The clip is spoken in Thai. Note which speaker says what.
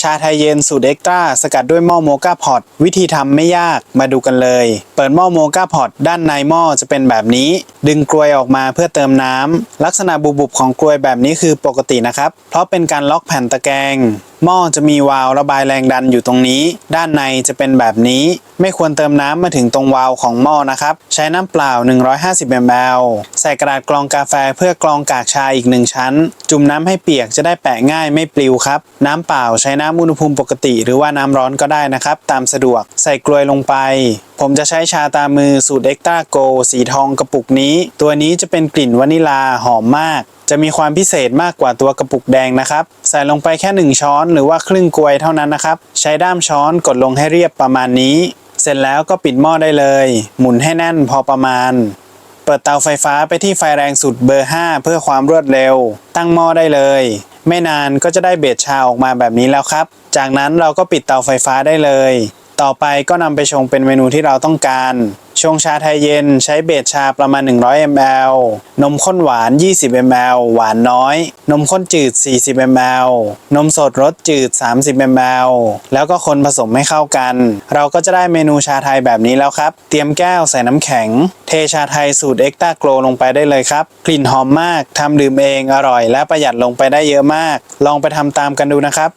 Speaker 1: ชาไทยเย็นสูตรเอ็กตร้าสกัดด้วยหม้อโมกาพอตวิธีทำไม่ยากมาดูกันเลย เปิดหม้อโมกาพอตด้านในหม้อจะเป็นแบบนี้ ดึงกลวยออกมาเพื่อเติมน้ำลักษณะบุบๆของกลวยแบบนี้คือปกตินะครับ เพราะเป็นการล็อกแผ่นตะแกรง หม้อจะมีวาล์วระบายแรงดันอยู่ตรงนี้ ด้านในจะเป็นแบบนี้ ไม่ควรเติมน้ำมาถึงตรงวาล์วของหม้อนะครับ ใช้น้ำเปล่า 150 ml ใส่กระดาษกรองกาแฟเพื่อกรองกากชาอีกหนึ่งชั้น จุ่มน้ำให้เปียกจะได้แปะง่ายไม่ปลิวครับ น้ำเปล่าใช้น้ำอุณหภูมิปกติ หรือว่าน้ำร้อนก็ได้นะครับ ตามสะดวก ใส่กลวยลงไป ผมจะใช้ชาตามือสูตรเอ็กต a าโกสีทองกระปุกนี้ ตัวนี้จะเป็นกลิ่นวานิลาหอมมาก จะมีความพิเศษมากกว่าตัวกระปุกแดงนะครับ ใส่ลงไปแค่ 1 ช้อนหรือว่าครึ่งกลวยเท่านั้นนะครับ ใช้ด้ามช้อนกดลงให้เรียบประมาณนี้ เสร็จแล้วก็ปิดหม้อได้เลย หมุนให้แน่นพอประมาณ เปิดเตาไฟฟ้าไปที่ไฟแรงสุดเบอร์ 5 เพื่อความรวดเร็ว ตั้งหม้อได้เลย ไม่นานก็จะได้เบสชาออกมาแบบนี้แล้วครับ จากนั้นเราก็ปิดเตาไฟฟ้าได้เลย ต่อไปก็นำไปชงเป็นเมนูที่เราต้องการชงชาไทยเย็นใช้เบสชาประมาณ 100 ml นมข้นหวาน 20 ml หวานน้อย นมข้นจืด 40 ml นมสดรสจืด 30 ml แล้วก็คนผสมให้เข้ากัน เราก็จะได้เมนูชาไทยแบบนี้แล้วครับ เตรียมแก้วใส่น้ำแข็ง เทชาไทยสูตรเอ็กต a าโกลลงไปได้เลยครับ กลิ่นหอมมากทำดื่มเองอร่อย และประหยัดลงไปได้เยอะมาก ลองไปทำตามกันดูนะครับ